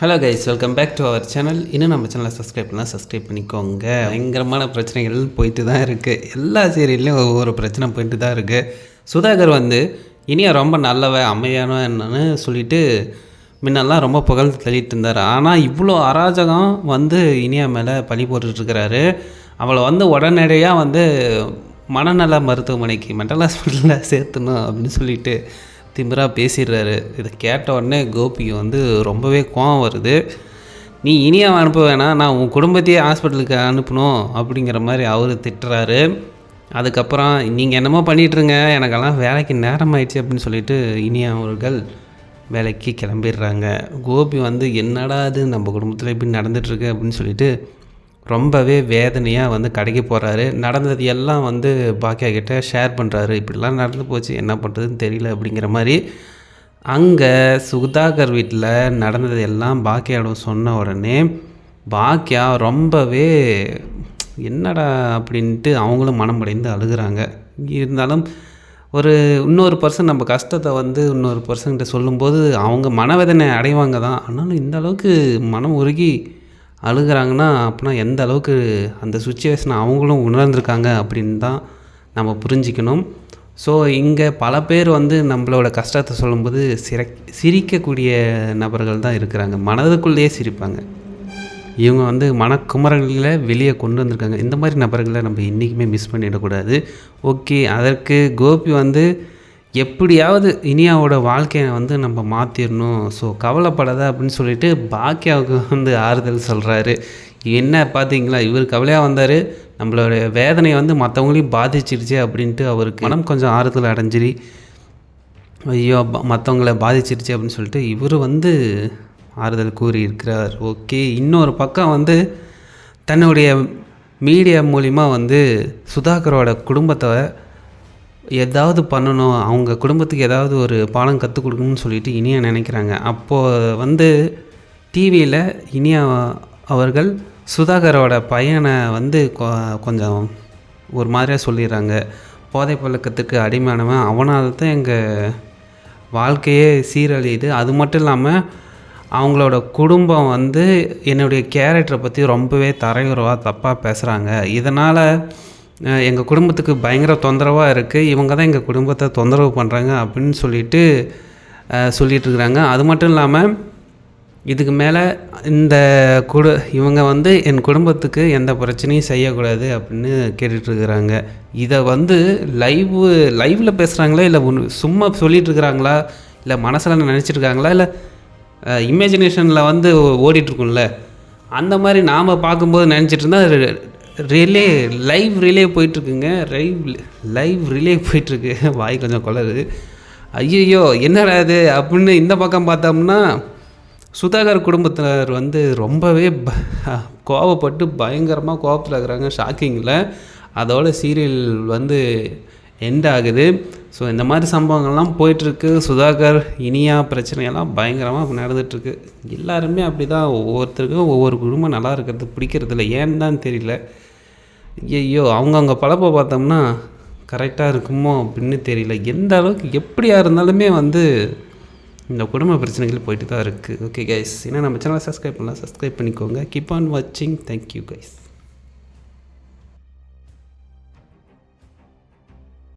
Hello guys welcome back to our channel இன்னும் நம்ம சேனலை சப்ஸ்கிரைப் பண்ணால் சப்ஸ்கிரைப் பண்ணிக்கோங்க. பயங்கரமான பிரச்சனைகள் போயிட்டு தான் இருக்குது எல்லா சீரியல்லையும் ஒவ்வொரு பிரச்சனை போயிட்டு தான் இருக்குது சுதாகர் வந்து இனியா ரொம்ப நல்லவ அமையானவ என்னன்னு சொல்லிட்டு முன்னெல்லாம் ரொம்ப புகழ்ந்து தள்ளிட்டு இருந்தார். ஆனால் இவ்வளோ அராஜகம் வந்து இனியா மேலே பழி போட்டுட்ருக்கிறாரு அவளை வந்து உடனடியாக வந்து மனநல மருத்துவமனைக்கு மென்டல் ஹாஸ்பிட்டலில் சேர்த்தணும் அப்படின்னு சொல்லிட்டு திமிராக பேசிடுறாரு. இதை கேட்ட உடனே கோபிக்கு வந்து ரொம்பவே கோவம் வருது. நீ இனியாக அனுப்ப வேணாம். நான் உன் குடும்பத்தையே ஹாஸ்பிட்டலுக்கு அனுப்பணும். அப்படிங்கிற மாதிரி அவர் திட்டுறாரு. அதுக்கப்புறம் நீங்கள் என்னமோ பண்ணிகிட்ருங்க எனக்கெல்லாம் வேலைக்கு நேரம் ஆயிடுச்சு அப்படின்னு சொல்லிட்டு இனியா அவர்கள் வேலைக்கு கிளம்பிடுறாங்க. கோபி வந்து என்னடா இது? நம்ம குடும்பத்தில் இப்படி நடந்துகிட்ருக்கு அப்படின்னு சொல்லிட்டு ரொம்பவே வேதனையாக வந்து கடைக்கு போகிறாரு நடந்தது எல்லாம் வந்து பாக்கியா கிட்டே ஷேர் பண்ணுறாரு இப்படிலாம் நடந்து போச்சு. என்ன பண்ணுறதுன்னு தெரியல அப்படிங்கிற மாதிரி. அங்கே சுதாகர் வீட்டில் நடந்தது எல்லாம் பாக்கியாவிடம் சொன்ன உடனே பாக்கியா ரொம்பவே என்னடா அப்படின்ட்டு அவங்களும் மனம் அடைந்து அழுகுறாங்க. இருந்தாலும் ஒரு இன்னொரு பர்சன் நம்ம கஷ்டத்தை வந்து இன்னொரு பர்சன்கிட்ட சொல்லும்போது அவங்க மனவேதனை அடைவாங்க தான். ஆனாலும் இந்த அளவுக்கு மனம் உருகி அழுகுறாங்கன்னா அப்படின்னா எந்த அளவுக்கு அந்த சுச்சுவேஷனை அவங்களும் உணர்ந்திருக்காங்க அப்படின்னு தான் நம்ம புரிஞ்சிக்கணும். ஸோ இங்கே பல பேர் வந்து நம்மளோட கஷ்டத்தை சொல்லும்போது சிர சிரிக்கக்கூடிய நபர்கள் தான் இருக்கிறாங்க. மனதுக்குள்ளேயே சிரிப்பாங்க. இவங்க வந்து மனக்குமரங்களில் வெளியே கொண்டு வந்திருக்காங்க. இந்த மாதிரி நபர்களை நம்ம என்றைக்குமே மிஸ் பண்ணிடக்கூடாது. ஓகே அதற்கு கோபி வந்து எப்படியாவது இனியாவோட வாழ்க்கையை வந்து நம்ம மாற்றிடணும் ஸோ கவலைப்படாத அப்படின்னு சொல்லிட்டு பாக்கியாவுக்கு வந்து ஆறுதல் சொல்கிறாரு என்ன பார்த்தீங்களா இவர் கவலையாக வந்தார். நம்மளோட வேதனையை வந்து மற்றவங்களையும் பாதிச்சிருச்சு அப்படின்ட்டு அவருக்கு மனம் கொஞ்சம் ஆறுதல் அடைஞ்சிரி. ஐயோ மற்றவங்கள பாதிச்சிருச்சு அப்படின்னு சொல்லிட்டு இவர் வந்து ஆறுதல் கூறியிருக்கிறார். ஓகே இன்னொரு பக்கம் வந்து தன்னுடைய மீடியா மூலிமா வந்து சுதாகரோட குடும்பத்தை ஏதாவது பண்ணணும். அவங்க குடும்பத்துக்கு ஏதாவது ஒரு பாடம் கற்றுக் கொடுக்கணும்னு சொல்லிட்டு இனியா நினைக்கிறாங்க. அப்போது வந்து டிவியில் இனியா அவர்கள் சுதாகரோட பையனை வந்து கொ- கொஞ்சம் ஒரு மாதிரியாக சொல்லிடுறாங்க. போதை பழக்கத்துக்கு அடிமையானவன். அவனால் தான் எங்கள் வாழ்க்கையே சீரழியுது. அது மட்டும் இல்லாமல் அவங்களோட குடும்பம் வந்து என்னுடைய கேரக்டரை பற்றி ரொம்பவே தரையுறவாக தப்பாக பேசுகிறாங்க இதனால் எங்கள் குடும்பத்துக்கு பயங்கர தொந்தரவாக இருக்குது இவங்க தான் எங்கள் குடும்பத்தை தொந்தரவு பண்ணுறாங்க அப்படின்னு சொல்லிட்டு சொல்லிகிட்ருக்குறாங்க இருக்கிறாங்க அது மட்டும் இல்லாமல் இதுக்கு மேலே இந்த குடு இவங்க வந்து என் குடும்பத்துக்கு எந்த பிரச்சனையும் செய்யக்கூடாது அப்படின்னு கேட்டுட்ருக்குறாங்க இதை வந்து லைவு லைவில் பேசுகிறாங்களா இல்லை சும்மா சொல்லிகிட்ருக்குறாங்களா இல்லை மனசில் நினச்சிட்ருக்காங்களா இல்லை இமேஜினேஷனில் வந்து ஓடிட்டுருக்கும்ல அந்த மாதிரி நாம் பார்க்கும்போது நினச்சிட்டு இருந்தால் ரிலே லைவ் ரிலே போயிட்டுருக்குங்க. லைவ் லைவ் ரிலே போயிட்டுருக்கு. வாய் கொஞ்சம் குளருது ஐயையோ என்னடா இது? அப்படின்னு இந்த பக்கம் பார்த்தோம்னா சுதாகர் குடும்பத்தினர் வந்து ரொம்பவே ப கோவப்பட்டு பயங்கரமாக கோவத்தில் இருக்கிறாங்க. ஷாக்கிங்கில் அதோட சீரியல் வந்து எண்ட் ஆகுது. ஸோ இந்த மாதிரி சம்பவங்கள்லாம் போயிட்டுருக்கு. சுதாகர் இனியா பிரச்சனையெல்லாம் பயங்கரமாக நடந்துகிட்ருக்கு எல்லாருமே அப்படி தான் ஒவ்வொருத்தருக்கும் ஒவ்வொரு குடும்பம் நல்லா இருக்கிறது பிடிக்கிறதில்ல. ஏன்னு தான் தெரியல. ஐயோ அவங்கவுங்க பழப்பை பார்த்தோம்னா கரெக்டாக இருக்குமோ அப்படின்னு தெரியல. எந்த அளவுக்கு எப்படியா இருந்தாலுமே வந்து இந்த குடும்ப பிரச்சனைகள் போயிட்டு தான் இருக்குது ஓகே கைஸ் ஏன்னா நம்ம சேனலை சப்ஸ்கிரைப் பண்ணலாம் சப்ஸ்கிரைப் பண்ணிக்கோங்க. கீப் ஆன் வாட்சிங் தேங்க்யூ கைஸ்